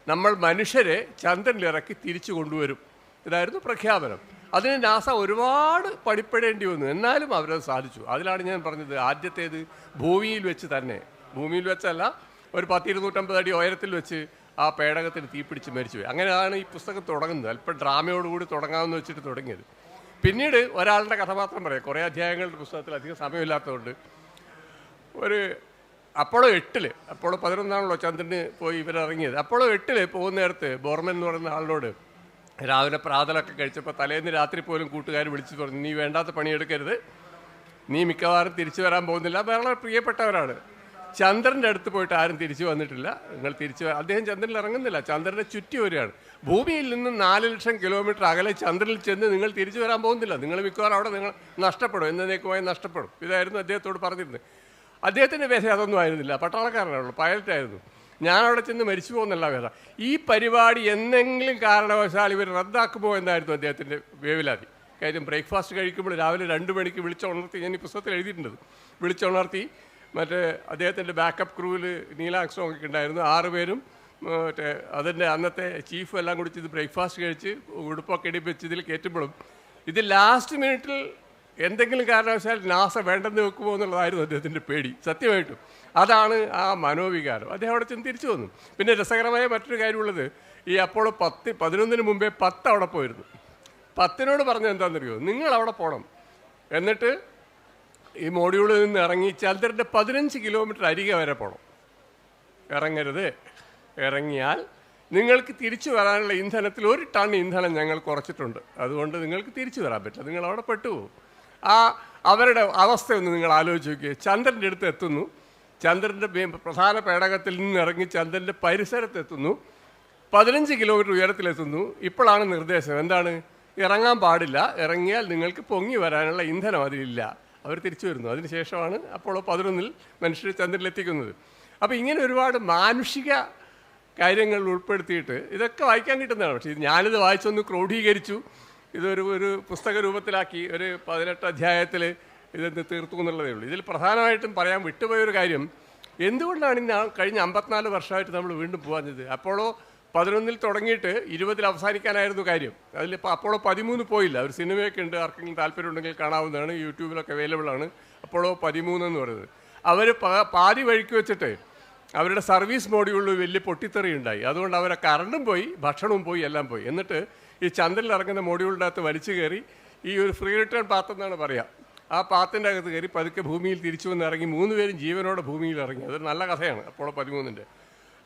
നമ്മൾ മനുഷ്യരെ ചന്ദ്രനിലിറക്കി തിരിച്ചു കൊണ്ടുവരും. ഇതായിരുന്നു പ്രഖ്യാപനം. അതിന് നാസ ഒരുപാട് പഠിപ്പെടേണ്ടി വന്നു. എന്നാലും അവരത് സാധിച്ചു. അതിലാണ് ഞാൻ പറഞ്ഞത് ആദ്യത്തേത് ഭൂമിയിൽ വെച്ച് തന്നെ. ഭൂമിയിൽ വെച്ചല്ല ഒരു പത്തിരുന്നൂറ്റമ്പത് അടി ഉയരത്തിൽ വെച്ച് ആ പേടകത്തിന് തീപിടിച്ച് മരിച്ചുപോയി അങ്ങനെയാണ് ഈ പുസ്തകം തുടങ്ങുന്നത്. അല്പം ഡ്രാമയോടുകൂടി തുടങ്ങാമെന്ന് വെച്ചിട്ട് തുടങ്ങിയത്. പിന്നീട് ഒരാളുടെ കഥ മാത്രം പറയാം. കുറേ അധ്യായങ്ങളുടെ പുസ്തകത്തിൽ അധികം സമയമില്ലാത്തതുകൊണ്ട്. ഒരു അപ്പോളോ എട്ടിൽ അപ്പോളോ പതിനൊന്നാണല്ലോ ചന്ദ്രന് പോയി ഇവരിറങ്ങിയത്. അപ്പോളോ എട്ടിൽ പോകുന്ന നേരത്ത് ബോർമൻ എന്ന് പറയുന്ന ആളിനോട് രാവിലെ പ്രാതലൊക്കെ കഴിച്ചപ്പോൾ തലേന്ന് രാത്രി പോലും കൂട്ടുകാർ വിളിച്ചു പറഞ്ഞു നീ വേണ്ടാത്ത പണിയെടുക്കരുത്. നീ മിക്കവാറും തിരിച്ചു വരാൻ പോകുന്നില്ല. വളരെ പ്രിയപ്പെട്ടവരാണ്. ചന്ദ്രന്റെ അടുത്ത് പോയിട്ട് ആരും തിരിച്ചു വന്നിട്ടില്ല. നിങ്ങൾ തിരിച്ചു അദ്ദേഹം ചന്ദ്രനിൽ ഇറങ്ങുന്നില്ല. ചന്ദ്രനെ ചുറ്റി വരികയാണ്. ഭൂമിയിൽ നിന്ന് നാല് ലക്ഷം കിലോമീറ്റർ അകലെ ചന്ദ്രനിൽ ചെന്ന് നിങ്ങൾ തിരിച്ചു വരാൻ പോകുന്നില്ല. നിങ്ങൾ മിക്കവാറും അവിടെ നിങ്ങൾ നഷ്ടപ്പെടും. എന്നേക്കുമായി നഷ്ടപ്പെടും. ഇതായിരുന്നു അദ്ദേഹത്തോട് പറഞ്ഞിരുന്നത്. അദ്ദേഹത്തിന്റെ വേദ അതൊന്നും ആയിരുന്നില്ല. പട്ടാളക്കാരനാണല്ലോ. പൈലറ്റായിരുന്നു ഞാനവിടെ ചെന്ന് മരിച്ചു പോകുന്നല്ല വേദ ഈ പരിപാടി എന്തെങ്കിലും കാരണവശാൽ ഇവർ റദ്ദാക്കുമോ എന്നായിരുന്നു അദ്ദേഹത്തിന്റെ വേവിലാതി. കാര്യം ബ്രേക്ക്ഫാസ്റ്റ് കഴിക്കുമ്പോൾ രാവിലെ രണ്ട് മണിക്ക് വിളിച്ചുണർത്തി ഞാൻ ഈ പുസ്തകത്തിൽ എഴുതിയിട്ടുണ്ട്. വിളിച്ചുണർത്തി മറ്റേ അദ്ദേഹത്തിന്റെ ബാക്കപ്പ് ക്രൂവിൽ നീലാക്സോങ് ഒക്കെ ഉണ്ടായിരുന്നു. ആറുപേരും മറ്റേ അതിന്റെ അന്നത്തെ ചീഫും എല്ലാം കൂടി ഇത് ബ്രേക്ക്ഫാസ്റ്റ് കഴിച്ച് ഉടുപ്പൊക്കെ ഇടി വെച്ച് ഇതിൽ കയറ്റുമ്പോഴും ഇത് ലാസ്റ്റ് മിനിറ്റിൽ എന്തെങ്കിലും കാരണവശാൽ നാസ വേണ്ടെന്ന് വെക്കുമോ എന്നുള്ളതായിരുന്നു അദ്ദേഹത്തിന്റെ പേടി. സത്യമായിട്ടും. അതാണ് ആ മനോവികാരം. അദ്ദേഹം അവിടെ ചെന്ന് തിരിച്ചു വന്നു. പിന്നെ രസകരമായ മറ്റൊരു കാര്യമുള്ളത് ഈ അപ്പോളോ പത്ത് പതിനൊന്നിന് മുമ്പേ പത്ത് അവിടെ പോയിരുന്നു. പത്തിനോട് പറഞ്ഞത് എന്താണെന്നറിയോ? നിങ്ങൾ അവിടെ പോകണം എന്നിട്ട് ഈ മോഡ്യൂളിൽ നിന്ന് ഇറങ്ങി ചാലത്തരന്റെ പതിനഞ്ച് കിലോമീറ്റർ അരികെ വരെ പോകണം ഇറങ്ങരുത്. ഇറങ്ങിയാൽ നിങ്ങൾക്ക് തിരിച്ചു വരാനുള്ള ഇന്ധനത്തിൽ ഒരു ടൺ ഇന്ധനം ഞങ്ങൾ കുറച്ചിട്ടുണ്ട്. അതുകൊണ്ട് നിങ്ങൾക്ക് തിരിച്ചു വരാൻ പറ്റില്ല. നിങ്ങൾ അവിടെ പെട്ടുപോകും ആ അവരുടെ അവസ്ഥയൊന്ന് നിങ്ങൾ ആലോചിച്ച് നോക്കിയേ. ചന്ദ്രന്റെ അടുത്ത് എത്തുന്നു. ചന്ദ്രന്റെ പ്രധാന പേടകത്തിൽ നിന്ന് ഇറങ്ങി ചന്ദ്രന്റെ പരിസരത്തെത്തുന്നു പതിനഞ്ച് കിലോമീറ്റർ ഉയരത്തിലെത്തുന്നു ഇപ്പോഴാണ് നിർദ്ദേശം. എന്താണ്? ഇറങ്ങാൻ പാടില്ല. ഇറങ്ങിയാൽ നിങ്ങൾക്ക് പൊങ്ങി വരാനുള്ള ഇന്ധനം അതിലില്ല. അവർ തിരിച്ചു വരുന്നു. അതിനുശേഷമാണ് അപ്പോളോ പതിനൊന്നിൽ മനുഷ്യർ ചന്ദ്രനിലെത്തിക്കുന്നത്. അപ്പോൾ ഇങ്ങനെ ഒരുപാട് മാനുഷിക കാര്യങ്ങൾ ഉൾപ്പെടുത്തിയിട്ട് ഇതൊക്കെ വായിക്കാൻ കിട്ടുന്നതാണ്. പക്ഷേ ഞാനിത് വായിച്ചൊന്ന് ക്രോഡീകരിച്ചു. ഇതൊരു ഒരു പുസ്തക രൂപത്തിലാക്കി ഒരു പതിനെട്ട് അധ്യായത്തിൽ ഇതെന്ത് തീർത്തു എന്നുള്ളതേ ഉള്ളൂ. ഇതിൽ പ്രധാനമായിട്ടും പറയാൻ വിട്ടുപോയൊരു കാര്യം എന്തുകൊണ്ടാണ് ഇന്ന് കഴിഞ്ഞ അമ്പത്തിനാല് വർഷമായിട്ട് നമ്മൾ വീണ്ടും പോകാഞ്ഞത്? അപ്പോളോ പതിനൊന്നിൽ തുടങ്ങിയിട്ട് ഇരുപതിൽ അവസാനിക്കാനായിരുന്നു കാര്യം. അതിലിപ്പോൾ അപ്പോളോ പതിമൂന്ന് പോയില്ല. ഒരു സിനിമയൊക്കെ ഉണ്ട് ആർക്കെങ്കിലും താല്പര്യം ഉണ്ടെങ്കിൽ കാണാവുന്നതാണ്. യൂട്യൂബിലൊക്കെ അവൈലബിൾ ആണ്. അപ്പോളോ പതിമൂന്ന് എന്ന് പറയുന്നത്. അവർ പാതി വഴിക്ക് വെച്ചിട്ട് അവരുടെ സർവീസ് മോഡ്യൂളിൽ വലിയ പൊട്ടിത്തെറി ഉണ്ടായി. അതുകൊണ്ട് അവരെ കറണ്ടും പോയി ഭക്ഷണവും പോയി എല്ലാം പോയി. എന്നിട്ട് ഈ ചന്ദ്രനിൽ ഇറങ്ങുന്ന മോഡ്യൂളിന്റെ അകത്ത് വലിച്ചു കയറി ഈ ഒരു ഫ്രീ റിട്ടേൺ പാത്രം എന്നാണ് പറയുക ആ പാത്തിന്റെ അകത്ത് കയറി പതുക്കെ ഭൂമിയിൽ തിരിച്ചു വന്ന് ഇറങ്ങി മൂന്ന് പേരും ജീവനോടെ ഭൂമിയിൽ ഇറങ്ങി. അതൊരു നല്ല കഥയാണ് അപ്പോളോ പതിമൂന്നിന്റെ.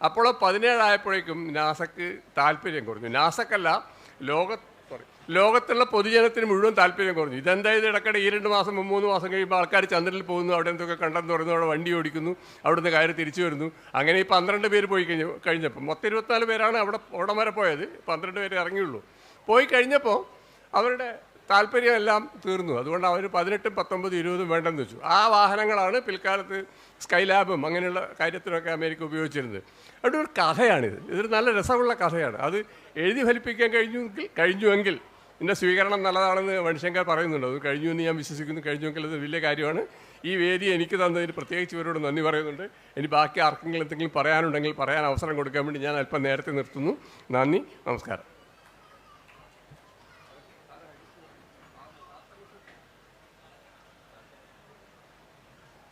അപ്പോളോ പതിനേഴായപ്പോഴേക്കും നാസക്ക് താല്പര്യം കുറഞ്ഞു. നാസക്കല്ല ലോക ലോകത്തുള്ള പൊതുജനത്തിന് മുഴുവൻ താല്പര്യം കുറഞ്ഞു. ഇതെന്തായത് ഇടക്കിടെ ഈ രണ്ട് മാസം മൂന്ന് മാസം കഴിയുമ്പോൾ ആൾക്കാർ ചന്ദ്രനിൽ പോകുന്നു അവിടെ എന്തൊക്കെ കണ്ടെന്ന് പറയുന്നു അവിടെ വണ്ടി ഓടിക്കുന്നു അവിടുന്ന് കയറി തിരിച്ചു വരുന്നു. അങ്ങനെ ഈ പന്ത്രണ്ട് പേര് പോയി കഴിഞ്ഞു കഴിഞ്ഞപ്പോൾ മൊത്തം ഇരുപത്തിനാല് പേരാണ് അവിടെ അവിടം വരെ പോയത്. പന്ത്രണ്ട് പേര് ഇറങ്ങിയുള്ളൂ. പോയി കഴിഞ്ഞപ്പോൾ അവരുടെ താല്പര്യം എല്ലാം തീർന്നു. അതുകൊണ്ട് അവർ പതിനെട്ടും പത്തൊമ്പതും ഇരുപതും വേണ്ടെന്ന് വെച്ചു. ആ വാഹനങ്ങളാണ് പിൽക്കാലത്ത് സ്കൈലാബും അങ്ങനെയുള്ള കാര്യത്തിനൊക്കെ അമേരിക്ക ഉപയോഗിച്ചിരുന്നത്. അവിടെ ഒരു കഥയാണിത്. ഇതൊരു നല്ല രസമുള്ള കഥയാണ്. അത് എഴുതി ഫലിപ്പിക്കാൻ കഴിഞ്ഞുവെങ്കിൽ കഴിഞ്ഞുവെങ്കിൽ എന്റെ സ്വീകരണം നല്ലതാണെന്ന് മനുഷ്യങ്കർ പറയുന്നുണ്ട്. അത് കഴിഞ്ഞു എന്ന് ഞാൻ വിശ്വസിക്കുന്നു. കഴിഞ്ഞുവെങ്കിൽ അത് വലിയ കാര്യമാണ്. ഈ വേദി എനിക്ക് തന്നതിന് പ്രത്യേകിച്ച് ഇവരോട് നന്ദി പറയുന്നുണ്ട്. ഇനി ബാക്കി ആർക്കെങ്കിലും എന്തെങ്കിലും പറയാനുണ്ടെങ്കിൽ പറയാൻ അവസരം കൊടുക്കാൻ വേണ്ടി ഞാൻ അല്പം നേരത്തെ നിർത്തുന്നു. നന്ദി. നമസ്കാരം.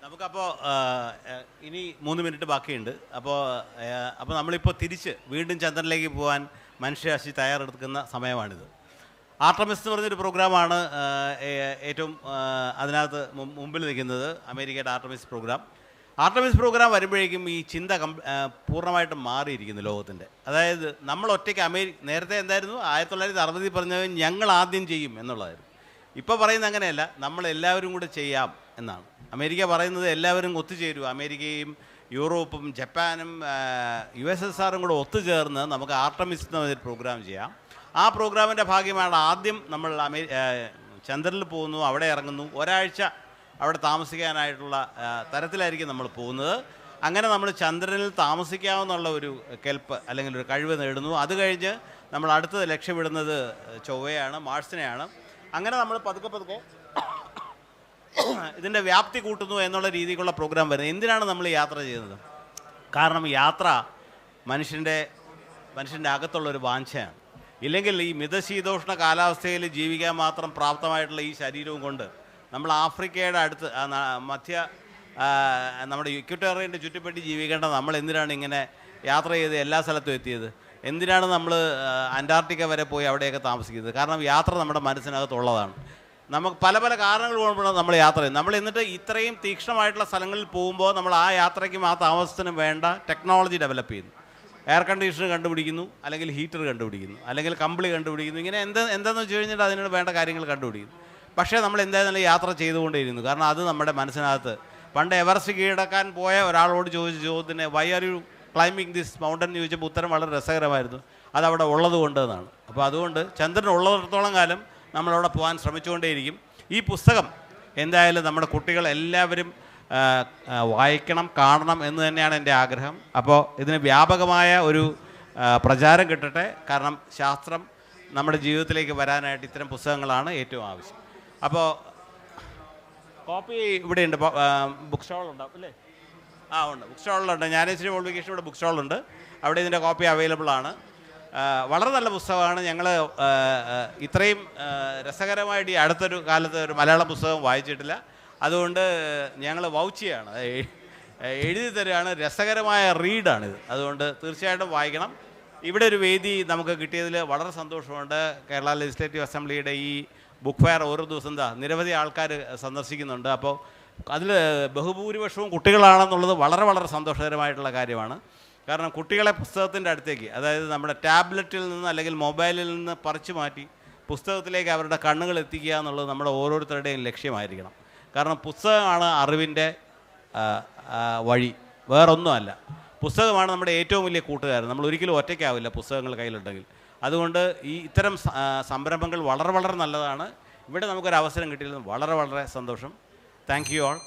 നമുക്കപ്പോൾ ഇനി മൂന്ന് മിനിറ്റ് ബാക്കിയുണ്ട്. അപ്പോൾ അപ്പോൾ നമ്മളിപ്പോൾ തിരിച്ച് വീണ്ടും ചന്ദ്രനിലേക്ക് പോകാൻ മനുഷ്യരാശി തയ്യാറെടുക്കുന്ന സമയമാണിത്. ആർട്ടമിസ് എന്ന് പറഞ്ഞൊരു പ്രോഗ്രാമാണ് ഏറ്റവും അതിനകത്ത് മുമ്പിൽ നിൽക്കുന്നത് അമേരിക്കയുടെ ആർട്ടമിസ് പ്രോഗ്രാം. ആർട്ടമിസ് പ്രോഗ്രാം വരുമ്പോഴേക്കും ഈ ചിന്ത കം പൂർണമായിട്ടും മാറിയിരിക്കുന്നു ലോകത്തിന്റെ അതായത് നമ്മൾ ഒറ്റയ്ക്ക് അമേരി നേരത്തെ എന്തായിരുന്നു? ആയിരത്തി തൊള്ളായിരത്തി അറുപതിൽ പറഞ്ഞത് ഞങ്ങൾ ആദ്യം ചെയ്യും എന്നുള്ളതായിരുന്നു. ഇപ്പോൾ പറയുന്നത് അങ്ങനെയല്ല നമ്മൾ എല്ലാവരും കൂടെ ചെയ്യാം എന്നാണ്. അമേരിക്ക പറയുന്നത് എല്ലാവരും ഒത്തുചേരുക. അമേരിക്കയും യൂറോപ്പും ജപ്പാനും യു എസ് എസ് ആറും കൂടെ ഒത്തുചേർന്ന് നമുക്ക് ആർട്ടമിസ് എന്ന പ്രോഗ്രാം ചെയ്യാം. ആ പ്രോഗ്രാമിന്റെ ഭാഗ്യമാണ് ആദ്യം നമ്മൾ അമേ ചന്ദ്രനിൽ പോകുന്നു അവിടെ ഇറങ്ങുന്നു. ഒരാഴ്ച അവിടെ താമസിക്കാനായിട്ടുള്ള തരത്തിലായിരിക്കും നമ്മൾ പോകുന്നത്. അങ്ങനെ നമ്മൾ ചന്ദ്രനിൽ താമസിക്കാമെന്നുള്ള ഒരു കെൽപ്പ് അല്ലെങ്കിൽ ഒരു കഴിവ് നേടുന്നു. അത് കഴിഞ്ഞ് നമ്മൾ അടുത്തത് ലക്ഷ്യമിടുന്നത് ചൊവ്വയാണ് മാർസിനെയാണ് അങ്ങനെ നമ്മൾ പതുക്കെ പതുക്കെ ഇതിന്റെ വ്യാപ്തി കൂട്ടുന്നു എന്നുള്ള രീതിക്കുള്ള പ്രോഗ്രാം വരുന്നത്. എന്തിനാണ് നമ്മൾ യാത്ര ചെയ്യുന്നത്? കാരണം യാത്ര മനുഷ്യന്റെ മനുഷ്യന്റെ അകത്തുള്ള ഒരു വാഞ്ചയാണ്. ഇല്ലെങ്കിൽ ഈ മിതശീതോഷ്ണ കാലാവസ്ഥയിൽ ജീവിക്കാൻ മാത്രം പ്രാപ്തമായിട്ടുള്ള ഈ ശരീരവും കൊണ്ട് നമ്മൾ ആഫ്രിക്കയുടെ അടുത്ത് മധ്യ നമ്മുടെ ഇക്വറ്റോറിയന്റെ ചുറ്റിപ്പറ്റി ജീവിക്കേണ്ട നമ്മൾ എന്തിനാണ് ഇങ്ങനെ യാത്ര ചെയ്ത് എല്ലാ സ്ഥലത്തും എത്തിയത്? എന്തിനാണ് നമ്മൾ അന്റാർട്ടിക്ക വരെ പോയി അവിടെയൊക്കെ താമസിക്കുന്നത്? കാരണം യാത്ര നമ്മുടെ മനസ്സിനകത്തുള്ളതാണ്. നമുക്ക് പല പല കാരണങ്ങൾ കൊണ്ടാണ് നമ്മൾ യാത്ര ചെയ്യുന്നത്. നമ്മൾ എന്നിട്ട് ഇത്രയും തീക്ഷ്ണമായിട്ടുള്ള സ്ഥലങ്ങളിൽ പോകുമ്പോൾ നമ്മൾ ആ യാത്രയ്ക്കും ആ താമസത്തിനും വേണ്ട ടെക്നോളജി ഡെവലപ്പ് ചെയ്യുന്നു. എയർ കണ്ടീഷണർ കണ്ടുപിടിക്കുന്നു അല്ലെങ്കിൽ ഹീറ്റർ കണ്ടുപിടിക്കുന്നു അല്ലെങ്കിൽ കമ്പിളി കണ്ടുപിടിക്കുന്നു. ഇങ്ങനെ എന്ത് എന്താണെന്ന് വെച്ച് കഴിഞ്ഞിട്ട് അതിനോട് വേണ്ട കാര്യങ്ങൾ കണ്ടുപിടിക്കുന്നു. പക്ഷേ നമ്മൾ എന്തായാലും യാത്ര ചെയ്തുകൊണ്ടേയിരുന്നു. കാരണം അത് നമ്മുടെ മനസ്സിനകത്ത് പണ്ട് എവറസ്റ്റ് കീഴടക്കാൻ പോയ ഒരാളോട് ചോദിച്ച ചോദ്യത്തിന് why are you climbing this mountain ചോദിച്ചപ്പോൾ ഉത്തരം വളരെ രസകരമായിരുന്നു. അതവിടെ ഉള്ളത് കൊണ്ട് എന്നാണ്. അപ്പോൾ അതുകൊണ്ട് ചന്ദ്രൻ ഉള്ളിടത്തോളം കാലം നമ്മളവിടെ പോകാൻ ശ്രമിച്ചുകൊണ്ടേയിരിക്കും. ഈ പുസ്തകം എന്തായാലും നമ്മുടെ കുട്ടികൾ എല്ലാവരും വായിക്കണം കാണണം എന്ന് തന്നെയാണ് എന്റെ ആഗ്രഹം. അപ്പോൾ ഇതിന് വ്യാപകമായ ഒരു പ്രചാരം കിട്ടട്ടെ. കാരണം ശാസ്ത്രം നമ്മുടെ ജീവിതത്തിലേക്ക് വരാനായിട്ട് ഇത്തരം പുസ്തകങ്ങളാണ് ഏറ്റവും ആവശ്യം. അപ്പോൾ കോപ്പി ഇവിടെ ഉണ്ട് ബുക്ക് സ്റ്റോളുണ്ടാവും അല്ലേ? ആ ഉണ്ട്. ബുക്ക് സ്റ്റാളിലുണ്ട് ഞാനേശ്വരി പബ്ലിക്കേഷൻ ഇവിടെ ബുക്ക് സ്റ്റാളുണ്ട്. അവിടെ ഇതിന്റെ കോപ്പി അവൈലബിൾ ആണ് വളരെ നല്ല പുസ്തകമാണ്. ഞങ്ങൾ ഇത്രയും രസകരമായിട്ട് ഈ അടുത്തൊരു കാലത്ത് ഒരു മലയാളം പുസ്തകം വായിച്ചിട്ടില്ല. അതുകൊണ്ട് ഞങ്ങൾ വൗച്ചിയാണ്. എഴുതി തരികയാണ് രസകരമായ റീഡാണിത്. അതുകൊണ്ട് തീർച്ചയായിട്ടും വായിക്കണം. ഇവിടെ ഒരു വേദി നമുക്ക് കിട്ടിയതിൽ വളരെ സന്തോഷമുണ്ട്. കേരള ലെജിസ്ലേറ്റീവ് അസംബ്ലിയുടെ ഈ ബുക്ക് ഫെയർ ഓരോ ദിവസം എന്താ നിരവധി ആൾക്കാർ സന്ദർശിക്കുന്നുണ്ട്. അപ്പോൾ അതിൽ ബഹുഭൂരിപക്ഷവും കുട്ടികളാണെന്നുള്ളത് വളരെ വളരെ സന്തോഷകരമായിട്ടുള്ള കാര്യമാണ്. കാരണം കുട്ടികളെ പുസ്തകത്തിന്റെ അടുത്തേക്ക് അതായത് നമ്മുടെ ടാബ്ലറ്റിൽ നിന്ന് അല്ലെങ്കിൽ മൊബൈലിൽ നിന്ന് പറിച്ചു മാറ്റി പുസ്തകത്തിലേക്ക് അവരുടെ കണ്ണുകൾ എത്തിക്കുക എന്നുള്ളത് നമ്മുടെ ഓരോരുത്തരുടെയും ലക്ഷ്യമായിരിക്കണം. കാരണം പുസ്തകമാണ് അറിവിന്റെ വഴി. വേറൊന്നുമല്ല. പുസ്തകമാണ് നമ്മുടെ ഏറ്റവും വലിയ കൂട്ടുകാരൻ. നമ്മൾ ഒരിക്കലും ഒറ്റയ്ക്കാവില്ല പുസ്തകങ്ങൾ കയ്യിലുണ്ടെങ്കിൽ. അതുകൊണ്ട് ഈ ഇത്തരം സംരംഭങ്ങൾ വളരെ വളരെ നല്ലതാണ്. ഇവിടെ നമുക്കൊരു അവസരം കിട്ടിയതിൽ വളരെ വളരെ സന്തോഷം. Thank you all